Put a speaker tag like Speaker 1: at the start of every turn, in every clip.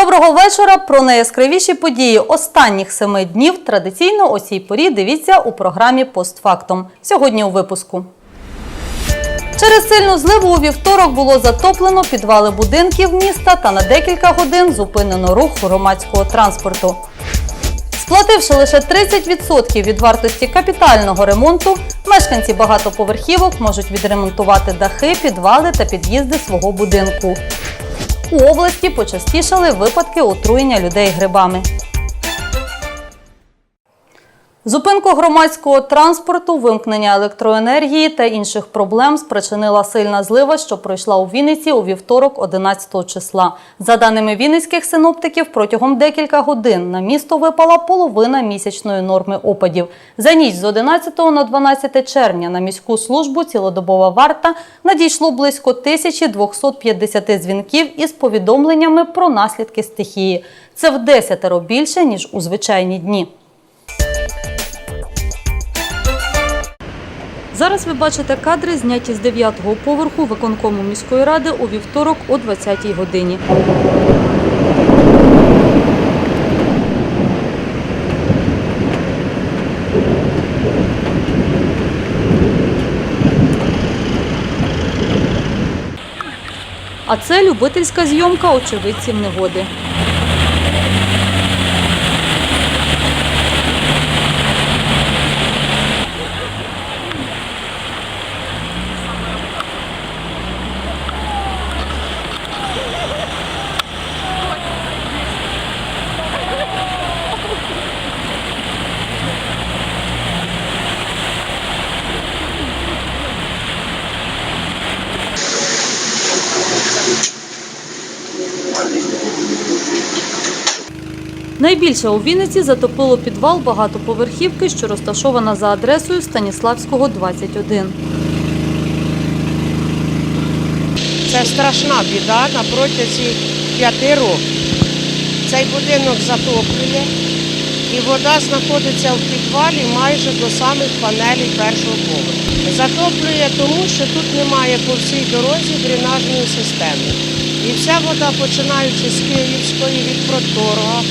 Speaker 1: Доброго вечора. Про найяскравіші події останніх семи днів традиційно о цій порі дивіться у програмі «Постфактум». Сьогодні у випуску. Через сильну зливу у вівторок було затоплено підвали будинків міста та на декілька годин зупинено рух громадського транспорту. Сплативши лише 30% від вартості капітального ремонту, мешканці багатоповерхівок можуть відремонтувати дахи, підвали та під'їзди свого будинку. У області почастішали випадки отруєння людей грибами. Зупинку громадського транспорту, вимкнення електроенергії та інших проблем спричинила сильна злива, що пройшла у Вінниці у вівторок 11 числа. За даними вінницьких синоптиків, протягом декілька годин на місто випала половина місячної норми опадів. За ніч з 11 на 12 червня на міську службу цілодобова варта надійшло близько 1250 дзвінків із повідомленнями про наслідки стихії. Це в десятеро більше ніж у звичайні дні. Зараз ви бачите кадри, зняті з 9-го поверху виконкому міської ради у вівторок о 20-й годині. А це любительська зйомка очевидців негоди. Найбільше у Вінниці затопило підвал багатоповерхівки, що розташована за адресою Станіславського, 21.
Speaker 2: Це страшна біда на протязі п'яти років. Цей будинок затоплює, і вода знаходиться в підвалі майже до самих панелей першого поверху. Затоплює тому, що тут немає по всій дорозі дренажної системи. І вся вода, починаючи з Київської від Проторга,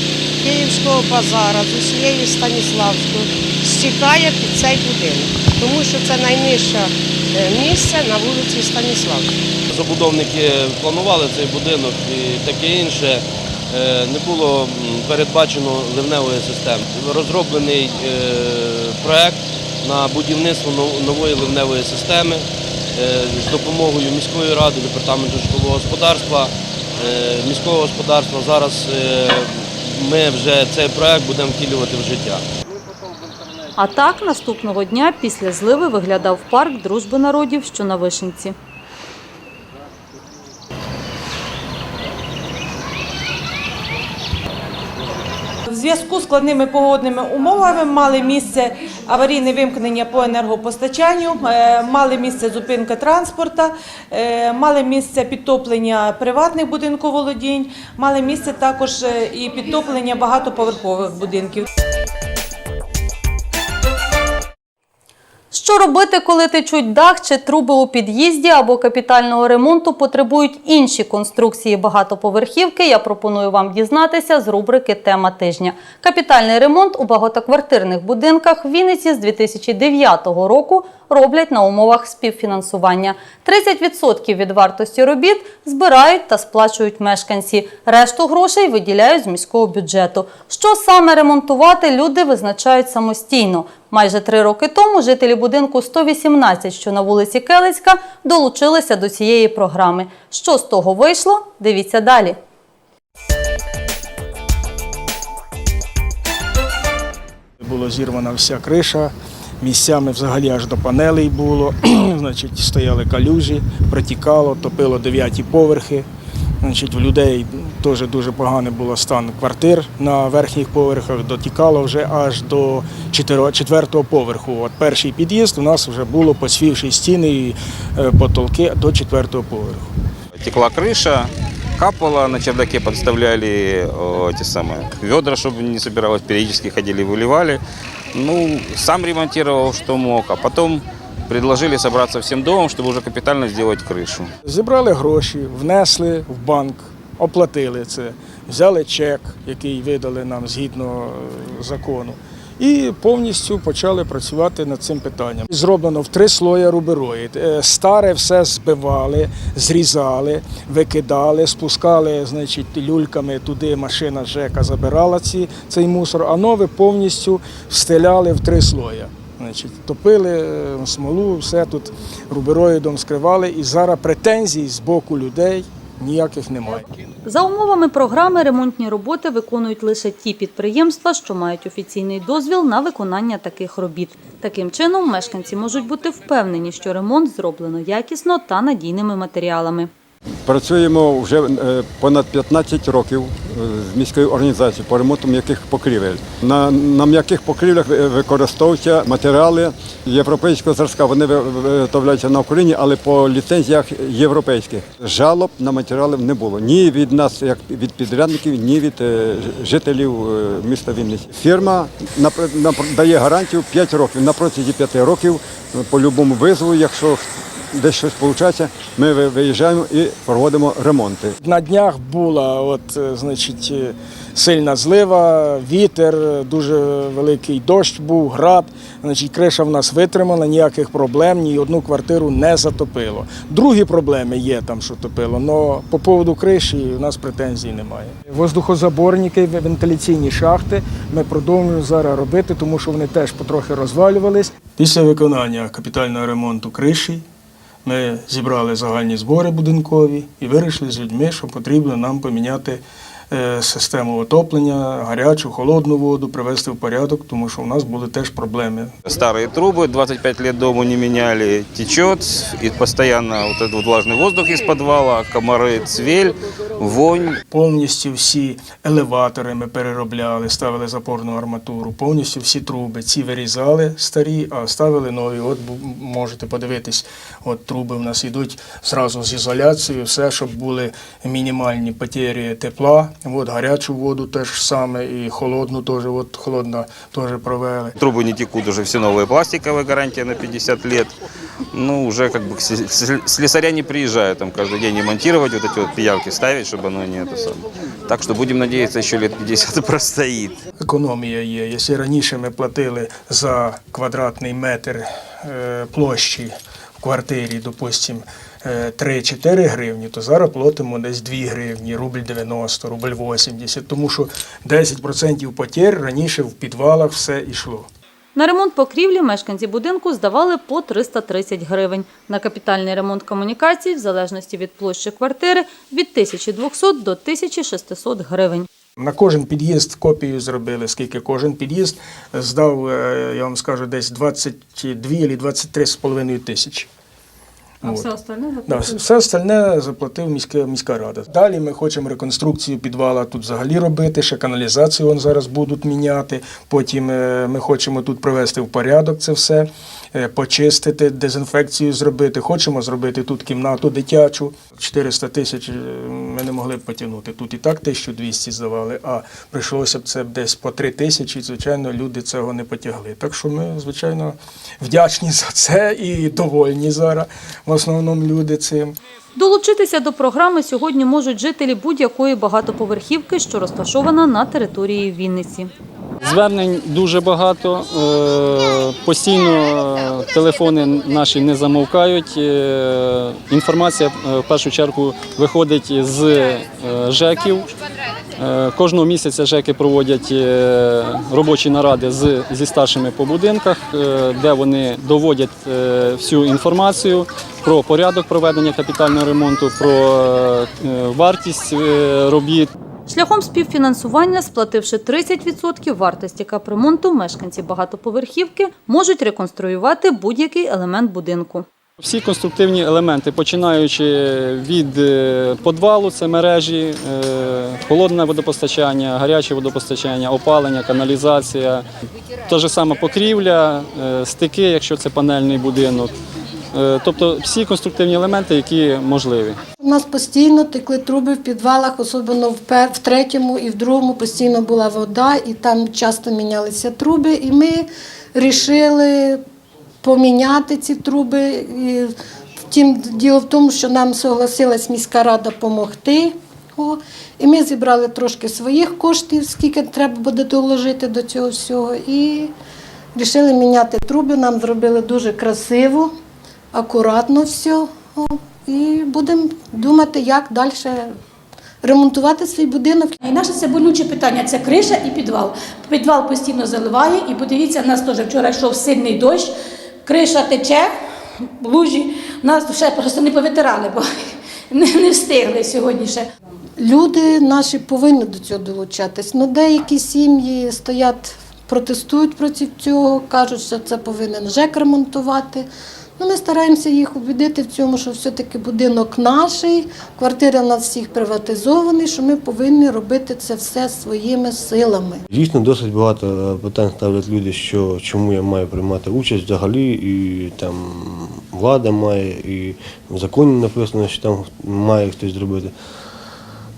Speaker 2: Київського базара, з усієї Станіславської, стікає під цей будинок, тому що це найнижче е, місце на вулиці Станіславської.
Speaker 3: Забудовники планували цей будинок і таке інше. Е, Не було передбачено ливневої системи. Розроблений е, проект на будівництво нової ливневої системи з допомогою міської ради, департаменту житлового господарства, міського господарства. Зараз ми вже цей проект будемо втілювати в життя.
Speaker 1: А так наступного дня після зливи виглядав парк дружби народів, що на Вишенці.
Speaker 4: Зв'язку з складними погодними умовами мали місце аварійне вимкнення по енергопостачанню, е, мали місце зупинка транспорту, е, мали місце підтоплення приватних будинковолодінь, мали місце також е, і підтоплення багатоповерхових будинків.
Speaker 1: Що робити, коли течуть дах чи труби у під'їзді або капітального ремонту потребують інші конструкції багатоповерхівки? Я пропоную вам дізнатися з рубрики Тема тижня. Капітальний ремонт у багатоквартирних будинках в Вінниці з 2009 року роблять на умовах співфінансування. 30% від вартості робіт збирають та сплачують мешканці. Решту грошей виділяють з міського бюджету. Що саме ремонтувати, люди визначають самостійно. Майже три роки тому жителі будинку 118, що на вулиці Келицька, долучилися до цієї програми. Що з того вийшло? Дивіться далі.
Speaker 5: Була зірвана вся криша, місцями взагалі аж до панелей було. Значить, стояли калюжі, протікало, топило дев'яті поверхи. Значить, у людей теж дуже поганий був стан квартир на верхніх поверхах, дотікало вже аж до чотири- четвертого поверху. От перший під'їзд у нас вже було посвівши стіни і е, потолки до четвертого поверху.
Speaker 6: Текла крыша, капало, на чердаке подставляли о, эти самые ведра, чтобы не собиралось, периодически ходили, выливали. Ну, сам ремонтировал, что мог, а потом предложили собраться всем домом, чтобы уже капитально сделать крышу.
Speaker 5: Зібрали гроші, внесли в банк оплатили це, взяли чек, який видали нам згідно е, закону. І повністю почали працювати над цим питанням. Зроблено в три слої рубероїд. Е, Старе все збивали, зрізали, викидали, спускали значить, люльками туди машина ЖЕКа забирала ці, цей мусор, а нове повністю встеляли в три слої. Значить, топили е, смолу, все тут рубероїдом скривали. І зараз претензій з боку людей ніяких немає.
Speaker 1: За умовами програми ремонтні роботи виконують лише ті підприємства, що мають офіційний дозвіл на виконання таких робіт. Таким чином, мешканці можуть бути впевнені, що ремонт зроблено якісно та надійними матеріалами.
Speaker 7: Працюємо вже е, понад 15 років е, з міською організацією по ремонту м'яких покрівель. На, на м'яких покрівлях ви- використовуються матеріали європейського зразка. Вони виготовляються на Україні, але по ліцензіях європейських. Жалоб на матеріали не було ні від нас, як від підрядників, ні від е, жителів е, міста Вінниці. Фірма дає гарантію 5 років. На протязі 5 років е, по будь-якому визову, якщо десь щось виходить, ми виїжджаємо і проводимо ремонти.
Speaker 5: На днях була от, е, значить, е, сильна злива, вітер, дуже великий дощ був, град. Значить, криша в нас витримала, ніяких проблем, ні одну квартиру не затопило. Другі проблеми є там, що топило, але по поводу криші у нас претензій немає. Воздухозаборники, вентиляційні шахти ми продовжуємо зараз робити, тому що вони теж потрохи розвалювались. Після виконання капітального ремонту криші ми зібрали загальні збори будинкові і вирішили з людьми, що потрібно нам поміняти е, систему отоплення, гарячу, холодну воду, привести в порядок, тому що у нас були теж проблеми.
Speaker 6: Старые трубы, 25 лет дому не меняли, течет, и постоянно вот этот вот влажный воздух из подвала, комары, цвель, вонь.
Speaker 5: Повністю всі елеватори ми переробляли, ставили запорну арматуру, повністю всі труби. Ці вирізали старі, а ставили нові. От бу- можете подивитись, от труби в нас йдуть зразу з ізоляцією, все, щоб були мінімальні потері тепла. От гарячу воду теж саме, і холодну теж, от холодна теж провели.
Speaker 6: Трубы не текут, уже все новые пластиковые, гарантия на 50 лет. Ну, уже как бы с- с- слесаря не приезжают там каждый день и монтировать вот эти вот пиявки, ставить, чтобы оно не это самое. Так что будем надеяться, еще лет 50 простоит.
Speaker 5: Економія є. Якщо раніше ми платили за квадратний метр е, площі в квартирі, допустимо, е, 3-4 гривні, то зараз платимо десь 2 гривні, рубль 90, рубль 80, тому що 10% потір раніше в підвалах все йшло.
Speaker 1: На ремонт покрівлі мешканці будинку здавали по 330 гривень. На капітальний ремонт комунікацій, в залежності від площі квартири, від 1200 до 1600 гривень.
Speaker 5: На кожен під'їзд копію зробили, скільки кожен під'їзд здав, е, я вам скажу, десь 22 або 23,5 тисячі.
Speaker 1: А
Speaker 5: От.
Speaker 1: все остальне
Speaker 5: Да, все остальне заплатив міська, міська рада. Далі ми хочемо реконструкцію підвала тут взагалі робити, ще каналізацію вон зараз будуть міняти. Потім е, ми хочемо тут привести в порядок це все, е, почистити, дезінфекцію зробити. Хочемо зробити тут кімнату дитячу. 400 тисяч е, ми не могли б потягнути. Тут і так 1200 здавали, а прийшлося б це десь по 3 тисячі. Звичайно, люди цього не потягли. Так що ми, звичайно, вдячні за це і довольні зараз. В основному люди цим.
Speaker 1: Долучитися до програми сьогодні можуть жителі будь-якої багатоповерхівки, що розташована на території Вінниці.
Speaker 8: Звернень дуже багато. е, Постійно телефони наші не замовкають. е, Інформація е, в першу чергу виходить з е, ЖЕКів. Е, Кожного місяця ЖЕКи проводять е, робочі наради зі старшими по будинках, е, де вони доводять е, всю інформацію про порядок проведення капітального ремонту, про е, вартість е, робіт.
Speaker 1: Шляхом співфінансування, сплативши 30% вартості капремонту, мешканці багатоповерхівки можуть реконструювати будь-який елемент будинку.
Speaker 8: Всі конструктивні елементи, починаючи від е, подвалу, це мережі, е, холодне водопостачання, гаряче водопостачання, опалення, каналізація, та ж сама покрівля, е, стики, якщо це панельний будинок. Е, Тобто всі конструктивні елементи, які можливі.
Speaker 9: У нас постійно текли труби в підвалах, особливо в, третьому і в другому постійно була вода, і там часто мінялися труби. І ми вирішили поміняти ці труби. І втім, діло в тому, що нам согласилась міська рада допомогти. І ми зібрали трошки своїх коштів, скільки треба буде доложити до цього всього. І вирішили міняти труби. Нам зробили дуже красиво, акуратно все. І будемо думати, як далі ремонтувати свій будинок.
Speaker 10: І наше це болюче питання це криша і підвал. Підвал постійно заливає, і подивіться, нас теж вчора йшов сильний дощ, криша тече, лужі. Нас ще просто не повитирали, бо не, не встигли сьогодні ще.
Speaker 9: Люди наші повинні до цього долучатись. Ну, деякі сім'ї стоять, протестують проти цього, кажуть, що це повинен ЖЕК ремонтувати. Ну, ми стараємося їх убідити в цьому, що все-таки будинок наш, квартира в нас всіх приватизований, що ми повинні робити це все своїми силами.
Speaker 11: Дійсно, досить багато е, питань ставлять люди, що чому я маю приймати участь взагалі, і там влада має, і в законі написано, що там має хтось зробити.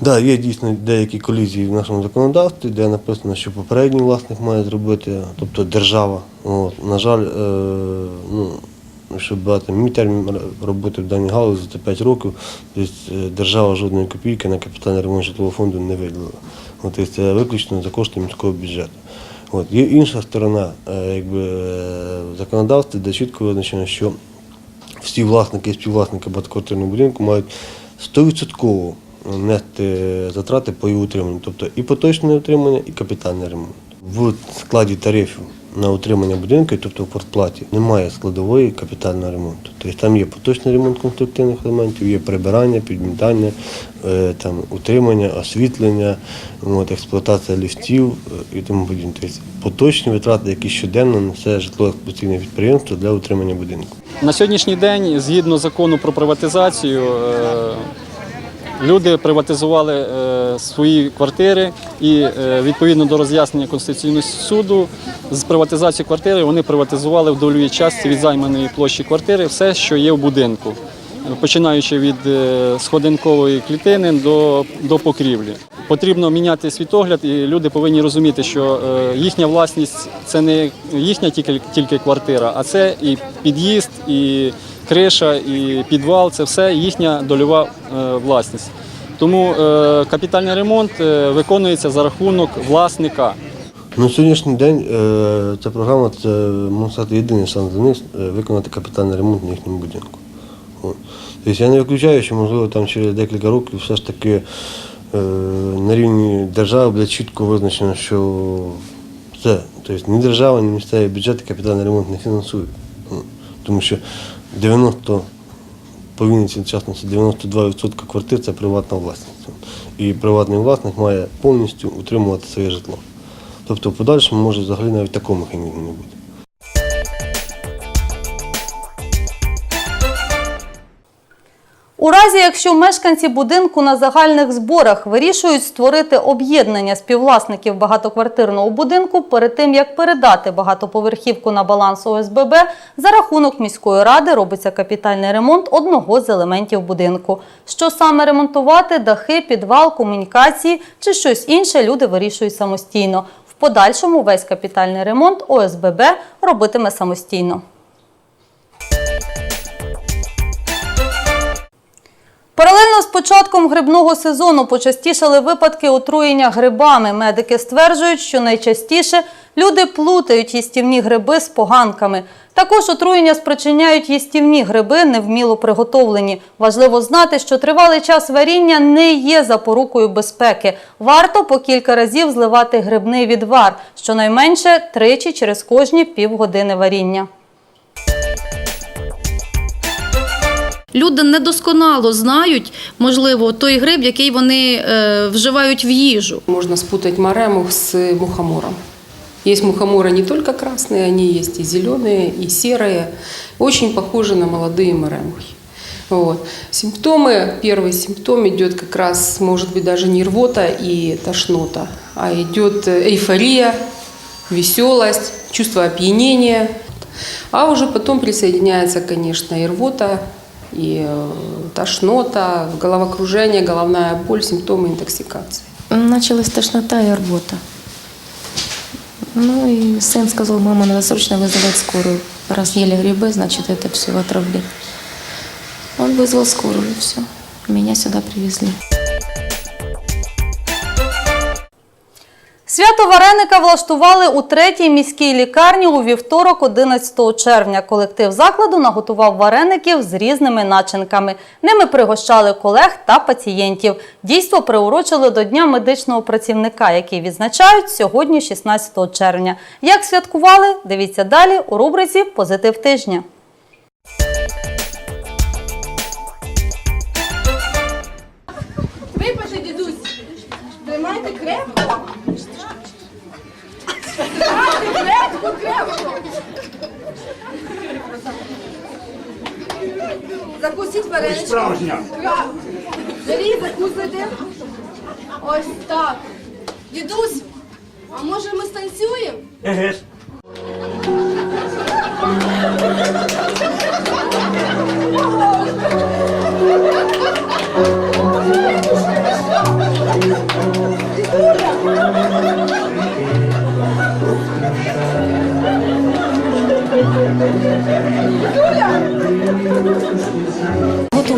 Speaker 11: Так, да, є дійсно деякі колізії в нашому законодавстві, де написано, що попередній власник має зробити, тобто держава. От. На жаль, е, ну, щоб брати мій термін роботи в даній галузі, це 5 років, тобто е, держава жодної копійки на капітальний ремонт житлового фонду не виділила. От, тобто це виключно за кошти міського бюджету. От. Є інша сторона е, якби, е, в законодавстві, де чітко визначено, що всі власники і співвласники багатоквартирного будинку мають 100% нести затрати по його утриманню, тобто і поточне утримання, і капітальний ремонт. В складі тарифів на утримання будинку, тобто в квартплаті, немає складової капітального ремонту. Тобто там є поточний ремонт конструктивних елементів, є прибирання, підмітання, е, там, утримання, освітлення, от, експлуатація ліфтів е, і тому подібне. Тобто поточні витрати, які щоденно несе житлово-експлуатаційне підприємство для утримання будинку.
Speaker 8: На сьогоднішній день, згідно закону про приватизацію, е, люди приватизували свої квартири і відповідно до роз'яснення Конституційного суду з приватизацією квартири вони приватизували в долевій частці від займаної площі квартири все, що є в будинку, починаючи від е, сходинкової клітини до, до покрівлі. Потрібно міняти світогляд, і люди повинні розуміти, що е, їхня власність це не їхня тільки, тільки квартира, а це і під'їзд, і криша, і підвал це все їхня дольова е, власність. Тому капітальний ремонт виконується за рахунок власника.
Speaker 11: На сьогоднішній день е, ця програма це можна сказати єдиний шанс для них е, виконати капітальний ремонт на їхньому будинку. Тобто я не виключаю, що можливо там через декілька років все ж таки е, на рівні держави буде чітко визначено, що це, тобто ні держава, ні місцеві бюджети капітальний ремонт не фінансують. Тому що 90 по Вінниці, частності 92% квартир це приватна власність. І приватний власник має повністю утримувати своє житло. Тобто в подальшому може взагалі навіть такого механізму не бути.
Speaker 1: У разі, якщо мешканці будинку на загальних зборах вирішують створити об'єднання співвласників багатоквартирного будинку перед тим, як передати багатоповерхівку на баланс ОСББ, за рахунок міської ради робиться капітальний ремонт одного з елементів будинку. Що саме ремонтувати, дахи, підвал, комунікації чи щось інше люди вирішують самостійно. Подальшому весь капітальний ремонт ОСББ робитиме самостійно. Паралельно з початком грибного сезону почастішали випадки отруєння грибами. Медики стверджують, що найчастіше люди плутають їстівні гриби з поганками. Також отруєння спричиняють їстівні гриби, невміло приготовлені. Важливо знати, що тривалий час варіння не є запорукою безпеки. Варто по кілька разів зливати грибний відвар, щонайменше тричі через кожні півгодини варіння.
Speaker 12: Люди недосконало знають, можливо, той гриб, який вони е, вживають в їжу.
Speaker 13: Можно спутать маремух с мухомором. Есть мухоморы не только красные, они есть и зеленые, и серые. Очень похожи на молодые маремухи. Вот. Симптомы, первый симптом идет как раз, может быть, даже не рвота и тошнота, а идет эйфория, веселость, чувство опьянения. А уже потом присоединяется, конечно, и рвота, и э, тошнота, головокружение, головная боль, симптомы интоксикации.
Speaker 14: Началась тошнота и рвота. Ну и сын сказал, мама, надо срочно вызывать скорую. Раз ели грибы, значит это все отравление. Он вызвал скорую, и все. Меня сюда привезли.
Speaker 1: Свято Вареника влаштували у третій міській лікарні у вівторок, 11 червня. Колектив закладу наготував вареників з різними начинками. Ними пригощали колег та пацієнтів. Дійство приурочили до Дня медичного працівника, який відзначають сьогодні, 16 червня. Як святкували? Дивіться далі у рубриці Позитив тижня.
Speaker 15: Випиши, дідусь. Тримайте крепко. Тримайте крепко, крепко. Закусіть вареничку. Справжня. Бери, закусуйте. Ось так. Дідусь, а може ми станцюємо?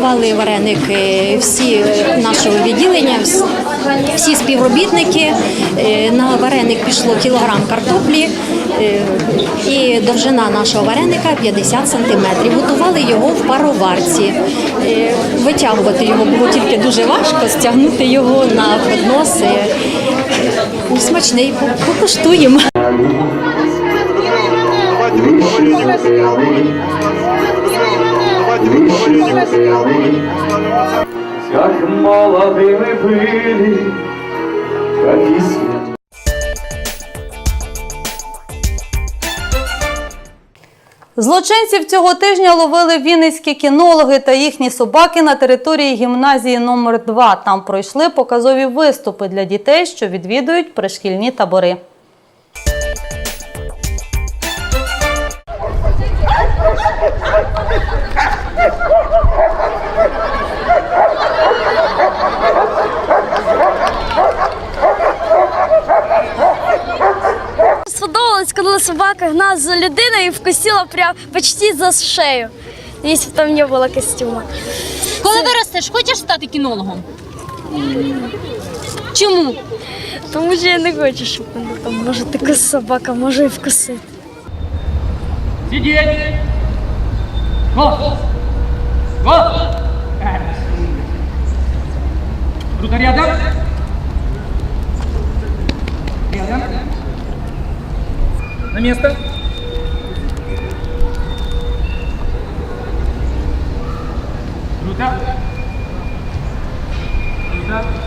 Speaker 14: Готували вареники всі нашого відділення, всі співробітники. Е, На вареник пішло кілограм картоплі е, і довжина нашого вареника 50 сантиметрів. Готували його в пароварці. Е, Витягувати його було тільки дуже важко, стягнути його на поднос. ну, Смачний, покуштуємо.
Speaker 16: Как молоды мы были, как и свет.
Speaker 1: Злочинців цього тижня ловили вінницькі кінологи та їхні собаки на території гімназії номер 2 Там пройшли показові виступи для дітей, що відвідують пришкільні табори.
Speaker 15: Сподобалось, коли собака гнала за людиною і вкусила прям почти за шею. Якщо б там не було костюма.
Speaker 12: Коли виростеш, хочеш стати кінологом? Чому?
Speaker 15: Тому що я не хочу, щоб мене там може така собака може і вкусити.
Speaker 16: Сидеть! Го! Го! Круто рядом. Рядом. На место. Круто. Круто.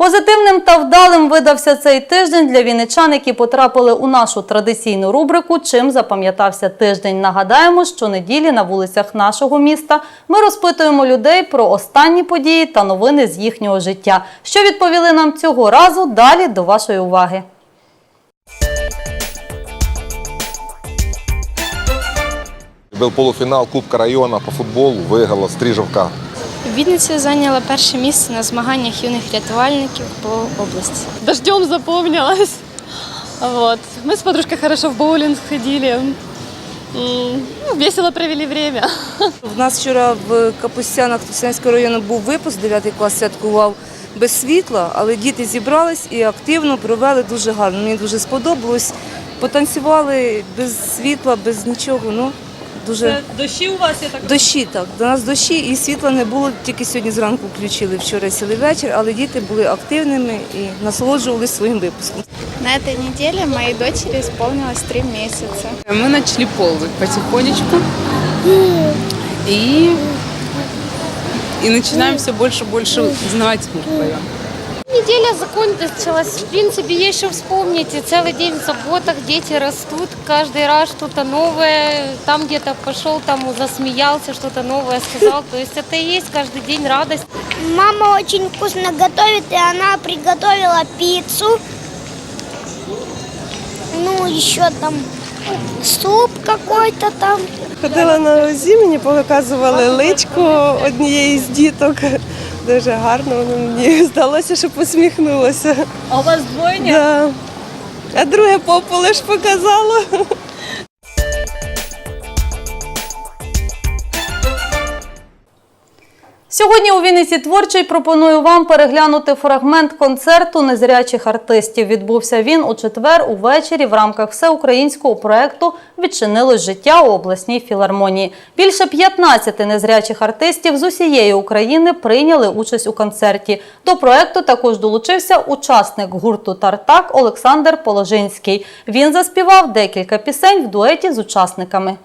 Speaker 1: Позитивним та вдалим видався цей тиждень для вінничан, які потрапили у нашу традиційну рубрику Чим запам'ятався тиждень. Нагадаємо, що неділі на вулицях нашого міста ми розпитуємо людей про останні події та новини з їхнього життя. Що відповіли нам цього разу? Далі до вашої уваги.
Speaker 17: Був полуфінал Кубка району по футболу, виграла Стрижовка.
Speaker 15: Вінниця зайняла перше місце на змаганнях юних рятувальників по області.
Speaker 14: Дождем запомнилось. Вот. Мы с подружкой хорошо в боулинг ходили. Ну, Весело провели время.
Speaker 18: У нас вчора в Капустянах Тусянського району був випуск, 9 клас святкував без світла, але діти зібрались і активно провели дуже гарно. Мені дуже сподобалось. Потанцювали без світла, без нічого. Ну, дуже...
Speaker 12: дощі у вас, я так
Speaker 18: Дощі так. До нас дощі і світла не було, тільки сьогодні зранку включили вчора цілий вечір, але діти були активними і насолоджувалися своїм випуском.
Speaker 15: На этой неделе моей дочери исполнилось три месяца.
Speaker 13: Мы начали ползать потихонечку и, и начинаем все больше и больше узнавать мир.
Speaker 15: Неделя закончилась. В принципе, есть что вспомнить. И целый день в заботах, дети растут. Каждый раз что-то новое. Там где-то пошел, там засмеялся, что-то новое сказал. То есть это и есть каждый день радость.
Speaker 19: Мама очень вкусно готовит, и она приготовила пиццу. Ну, еще там суп какой-то там.
Speaker 18: Ходила на ОЗІ, мені показували личку однієї з діток. Дуже гарно, мені здалося, що посміхнулося.
Speaker 12: А у вас двойня?
Speaker 18: Да. А друге попу лиш показало.
Speaker 1: Сьогодні у Вінниці творчий пропоную вам переглянути фрагмент концерту незрячих артистів. Відбувся він у четвер увечері в рамках всеукраїнського проекту Відчинилось життя у обласній філармонії. Більше 15 незрячих артистів з усієї України прийняли участь у концерті. До проекту також долучився учасник гурту Тартак Олександр Положинський. Він заспівав декілька пісень в дуеті з учасниками.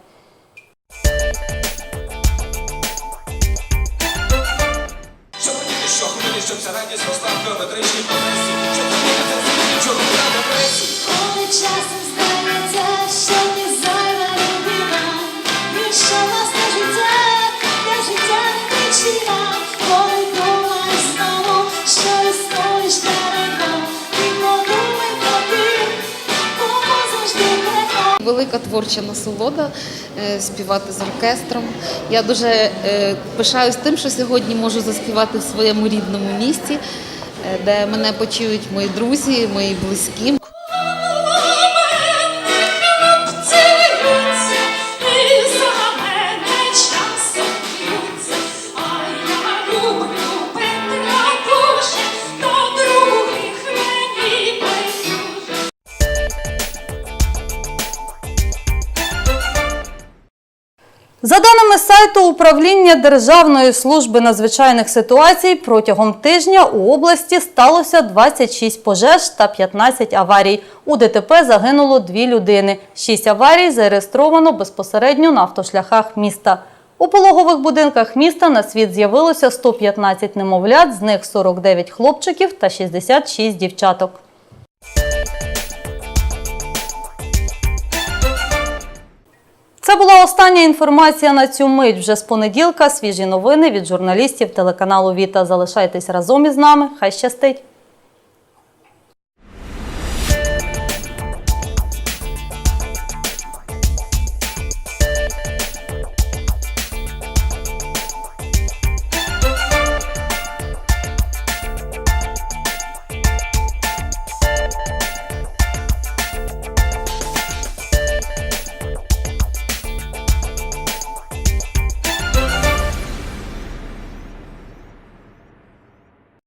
Speaker 20: Велика творча насолода е, співати з оркестром. Я дуже е, пишаюсь тим, що сьогодні можу заспівати в своєму рідному місті, е, де мене почують мої друзі, мої близькі.
Speaker 1: Даними управління Державної служби надзвичайних ситуацій, протягом тижня у області сталося 26 пожеж та 15 аварій. У ДТП загинуло дві людини. Шість аварій зареєстровано безпосередньо на автошляхах міста. У пологових будинках міста на світ з'явилося 115 немовлят, з них 49 хлопчиків та 66 дівчаток. Була остання інформація на цю мить. Вже з понеділка свіжі новини від журналістів телеканалу Віта. Залишайтесь разом із нами. Хай щастить!